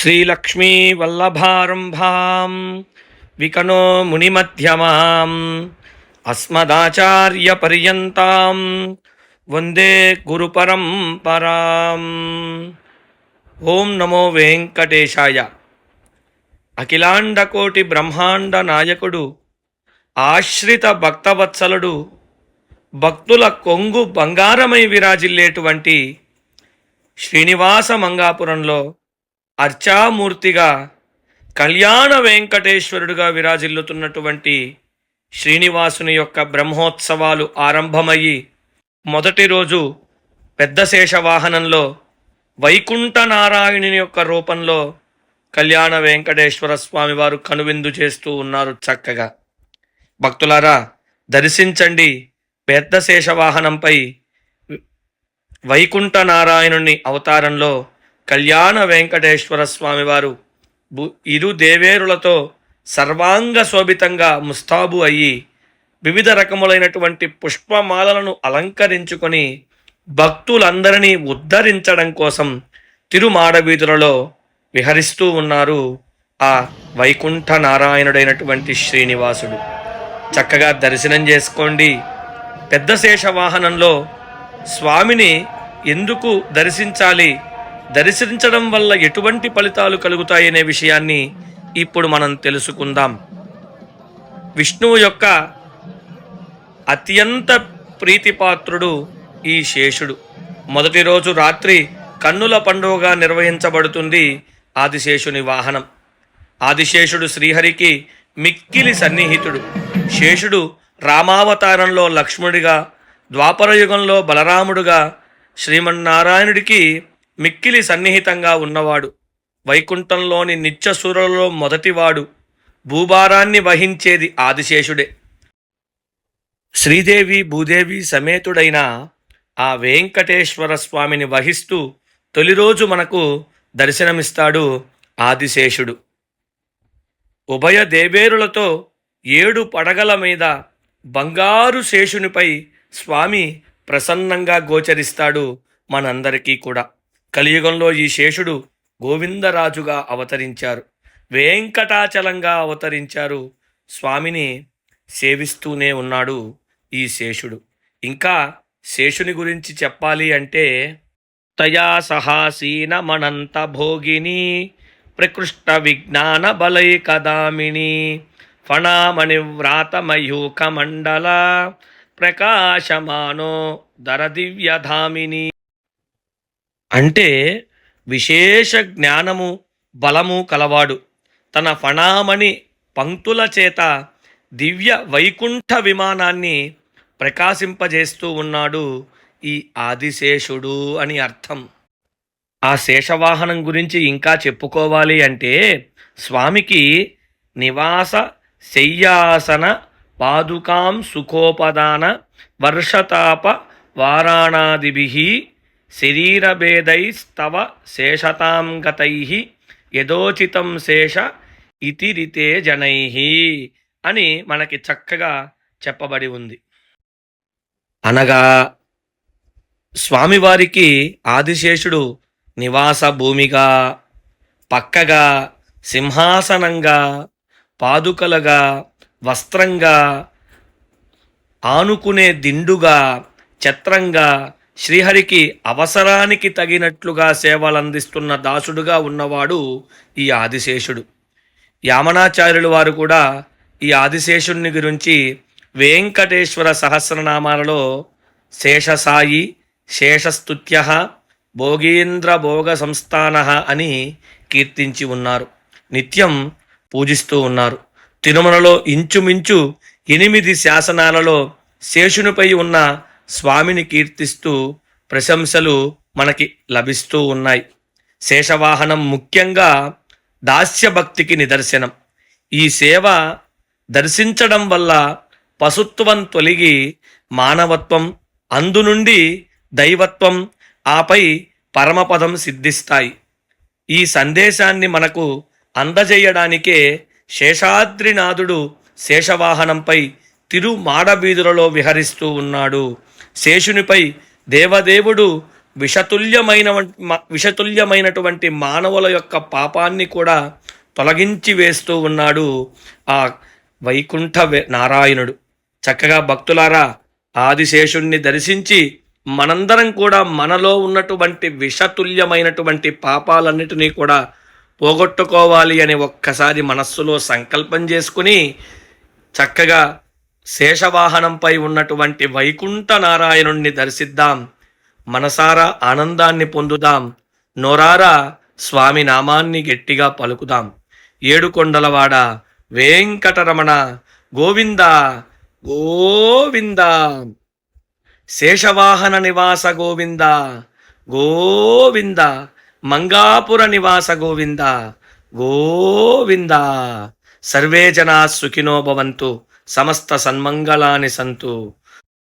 శ్రీలక్ష్మీవల్లభారంభాం వికనో మునిమధ్యమాం అస్మదాచార్యపర్యంతాం వందే గురుపరంపరాం. ఓం నమో వెంకటేశాయ. అఖిలాండకోటి బ్రహ్మాండ నాయకుడు ఆశ్రిత భక్తవత్సలుడు భక్తుల కొంగు బంగారమై విరాజిల్లేటువంటి శ్రీనివాస మంగాపురంలో అర్చామూర్తిగా కళ్యాణ వెంకటేశ్వరుడుగా విరాజిల్లుతున్నటువంటి శ్రీనివాసుని యొక్క బ్రహ్మోత్సవాలు ఆరంభమయ్యి మొదటి రోజు పెద్ద శేషవాహనంలో వైకుంఠనారాయణుని వైకుంఠ నారాయణుని యొక్క రూపంలో కళ్యాణ వెంకటేశ్వర స్వామి వారు కనువిందు చేస్తూ ఉన్నారు చక్కగా. భక్తులారా దర్శించండి. పెద్ద శేషవాహనంపై వైకుంఠనారాయణుని వైకుంఠ అవతారంలో కళ్యాణ వెంకటేశ్వర స్వామి వారు బు- ఇరు దేవేరులతో సర్వాంగ శోభితంగా ముస్తాబు అయ్యి వివిధ రకములైనటువంటి పుష్పమాలలను అలంకరించుకొని భక్తులందరినీ ఉద్ధరించడం కోసం తిరుమాడవీధులలో విహరిస్తూ ఉన్నారు ఆ వైకుంఠ నారాయణుడైనటువంటి శ్రీనివాసుడు. చక్కగా దర్శనం చేసుకోండి. పెద్ద శేష వాహనంలో స్వామిని ఎందుకు దర్శించాలి? దర్శించడం వల్ల ఎటువంటి ఫలితాలు కలుగుతాయనే విషయాన్ని ఇప్పుడు మనం తెలుసుకుందాం. విష్ణువు యొక్క అత్యంత ప్రీతిపాత్రుడు ఈ శేషుడు. మొదటి రోజు రాత్రి కన్నుల పండుగగా నిర్వహించబడుతుంది ఆదిశేషుని వాహనం. ఆదిశేషుడు శ్రీహరికి మిక్కిలి సన్నిహితుడు. శేషుడు రామావతారంలో లక్ష్ముడిగా ద్వాపరయుగంలో బలరాముడుగా శ్రీమన్నారాయణుడికి మిక్కిలి సన్నిహితంగా ఉన్నవాడు. వైకుంఠంలోని నిత్యసురులలో మొదటివాడు. భూభారాన్ని వహించేది ఆదిశేషుడే. శ్రీదేవి భూదేవి సమేతుడైన ఆ వెంకటేశ్వర స్వామిని వహిస్తూ తొలి రోజు మనకు దర్శనమిస్తాడు ఆదిశేషుడు. ఉభయ దేవేరులతో ఏడు పడగల మీద బంగారు శేషునిపై స్వామి ప్రసన్నంగా గోచరిస్తాడు మనందరికీ కూడా. కలియుగంలో ఈ శేషుడు గోవిందరాజుగా అవతరించారు. వెంకటాచలంగా అవతరించారు. స్వామిని సేవిస్తూనే ఉన్నాడు ఈ శేషుడు. ఇంకా శేషుని గురించి చెప్పాలి అంటే తయా సహాసీన మనంత భోగిని ప్రకృష్ట విజ్ఞాన బలైకదామిని ఫణామణి వ్రాత మండల ప్రకాశమానో దర దివ్యధామిని అంటే విశేష జ్ఞానము బలము కలవాడు. తన ఫణామణి పంక్తుల చేత దివ్య వైకుంఠ విమానాన్ని ప్రకాశింపజేస్తూ ఉన్నాడు ఈ ఆదిశేషుడు అని అర్థం. ఆ శేషవాహనం గురించి ఇంకా చెప్పుకోవాలి అంటే స్వామికి నివాస శయ్యాసన పాదుకాం సుఖోపదాన వర్షతాప వారాణాదిభి శరీరభేదైస్తవ శేషతాం గతై యథోచితం శేష ఇతిరితే జనై అని మనకి చక్కగా చెప్పబడి ఉంది. అనగా స్వామివారికి ఆదిశేషుడు నివాస భూమిగా పక్కగా సింహాసనంగా పాదుకలుగా వస్త్రంగా ఆనుకునే దిండుగా ఛత్రంగా శ్రీహరికి అవసరానికి తగినట్లుగా సేవలందిస్తున్న దాసుడుగా ఉన్నవాడు ఈ ఆదిశేషుడు. యామనాచార్యులు వారు కూడా ఈ ఆదిశేషుణ్ణి గురించి వెంకటేశ్వర సహస్రనామాలలో శేషసాయి శేషస్తుత్య భోగీంద్ర భోగ సంస్థాన అని కీర్తించి ఉన్నారు. నిత్యం పూజిస్తూ ఉన్నారు. తిరుమలలో ఇంచుమించు ఎనిమిది శాసనాలలో శేషునిపై ఉన్న స్వామిని కీర్తిస్తూ ప్రశంసలు మనకి లభిస్తూ ఉన్నాయి. శేషవాహనం ముఖ్యంగా దాస్యభక్తికి నిదర్శనం. ఈ సేవ దర్శించడం వల్ల పశుత్వం తొలగి మానవత్వం అందు నుండి దైవత్వం ఆపై పరమపదం సిద్ధిస్తాయి. ఈ సందేశాన్ని మనకు అందజేయడానికే శేషాద్రినాథుడు శేషవాహనంపై తిరు మాడబీదులలో విహరిస్తూ ఉన్నాడు. శేషునిపై దేవదేవుడు విషతుల్యమైన మ- విషతుల్యమైనటువంటి మానవుల యొక్క పాపాన్ని కూడా తొలగించి వేస్తూ ఉన్నాడు ఆ వైకుంఠ నారాయణుడు. చక్కగా భక్తులారా ఆదిశేషుణ్ణి దర్శించి మనందరం కూడా మనలో ఉన్నటువంటి విషతుల్యమైనటువంటి పాపాలన్నిటినీ కూడా పోగొట్టుకోవాలి అని ఒక్కసారి మనస్సులో సంకల్పం చేసుకుని చక్కగా శేషవాహనంపై ఉన్నటువంటి వైకుంఠ నారాయణుణ్ణి దర్శిద్దాం. మనసారా ఆనందాన్ని పొందుదాం. నోరారా స్వామి నామాన్ని గట్టిగా పలుకుదాం. ఏడుకొండలవాడ వెంకటరమణ గోవింద గోవింద. శేషవాహన నివాస గోవింద గోవింద. మంగాపుర నివాస గోవింద గోవింద. సర్వే జనా సుఖినో భవంతు. సమస్త సన్మంగళాని సంతు.